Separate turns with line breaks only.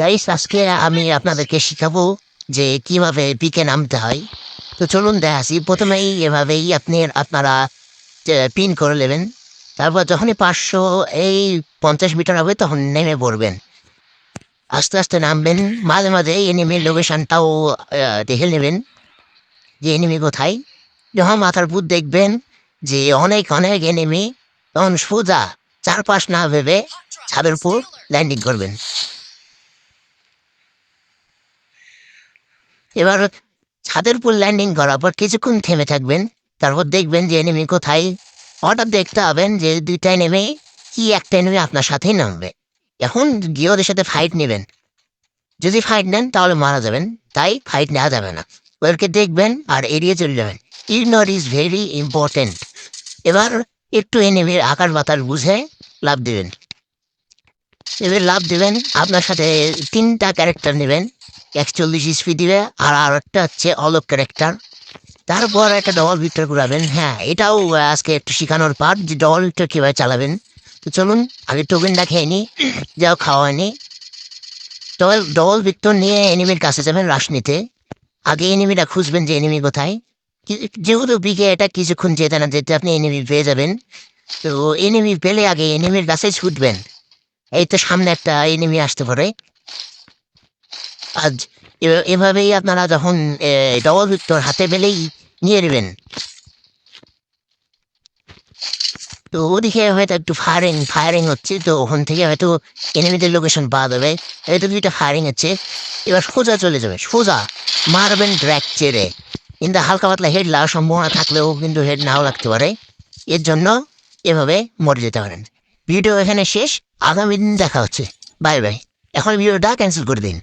Guys আজকে আমি আপনাদেরকে শিখাবো যে কীভাবে পিকে নামতে হয়। তো চলুন দেখাছি প্রথমেই এভাবেই আপনি, আপনারা পিন করে নেবেন। তারপর যখনই পাঁচশো এই পঞ্চাশ মিটার হবে, তখন নেমে পড়বেন। আস্তে আস্তে নামবেন। মাঝে মাঝে এনিমির লোকেশনটাও দেখে নেবেন যে এনিমি কোথায়। যখন মাথার ভূত দেখবেন যে অনেক অনেক এনিমি তখন সোজা চারপাশ না ভেবে ছাদের উপর ল্যান্ডিং করবেন। এবার ছাদের উপর ল্যান্ডিং করার পর কিছুক্ষণ থেমে থাকবেন, তারপর দেখবেন যে এনিমি কোথায়। হঠাৎ দেখতে হবেন যে দুইটা নেমে কি একটা নেমে আপনার সাথেই নামবে। এখন গিয়ে ওদের সাথে ফাইট নেবেন। যদি ফাইট নেন তাহলে মারা যাবেন, তাই ফাইট নেওয়া যাবে না। ওদেরকে দেখবেন আর এড়িয়ে চলে যাবেন। ইগনোর ইজ ভেরি ইম্পর্টেন্ট এবার একটু এনিমির আকার বাতার বুঝে লাভ দেবেন। এবার লাভ দেবেন, আপনার সাথে তিনটা ক্যারেক্টার নেবেন। একচল্লিশ স্পিড দিবে, আর আর একটা হচ্ছে অলক ক্যারেক্টার তারপর একটা ডবল ভিক্টর ঘুরাবেন। হ্যাঁ এটাও আজকে একটু শেখানোর পার্ট যে ডবল ভিক্টর কীভাবে চালাবেন। তো চলুন, আগে টোকেনটা খেয়ে নিই যাও খাওয়া হয়নি। ডবল ডবল ভিক্টর নিয়ে এনিমির কাছে যাবেন রাশ নিতে আগে এনিমিটা খুঁজবেন যে এনিমি কোথায়। যেহেতু বিকে এটা কিছুক্ষণ যেতে না যেতে আপনি এনিমি পেয়ে যাবেন। তো এনিমি পেলে আগে এনিমির কাছে ছুটবেন। এই তো সামনে একটা এনিমি আসতে পারে। আজ এভাবেই আপনারা যখন ডবল ভিক্টর হাতে পেলেই নিয়ে নেবেন। তো ওদিকে হয়তো একটু ফায়ারিং ফায়ারিং হচ্ছে, তো ওখান থেকে হয়তো এনিমিদের লোকেশন পাওয়া যাবে। হয়তো দুইটা ফায়ারিং হচ্ছে, এবার সোজা চলে যাবে, সোজা মারবেন ড্র্যাক চেড়ে কিন্তু হালকা পাতলা হেড লাগার সম্ভাবনা থাকলেও কিন্তু হেড নাও লাগতে পারে। এর জন্য এভাবে মরে যেতে পারেন। ভিডিও এখানে শেষ, আগামী দিন দেখা হচ্ছে। বাই বাই এখন ভিডিওটা ক্যান্সেল করে দিন।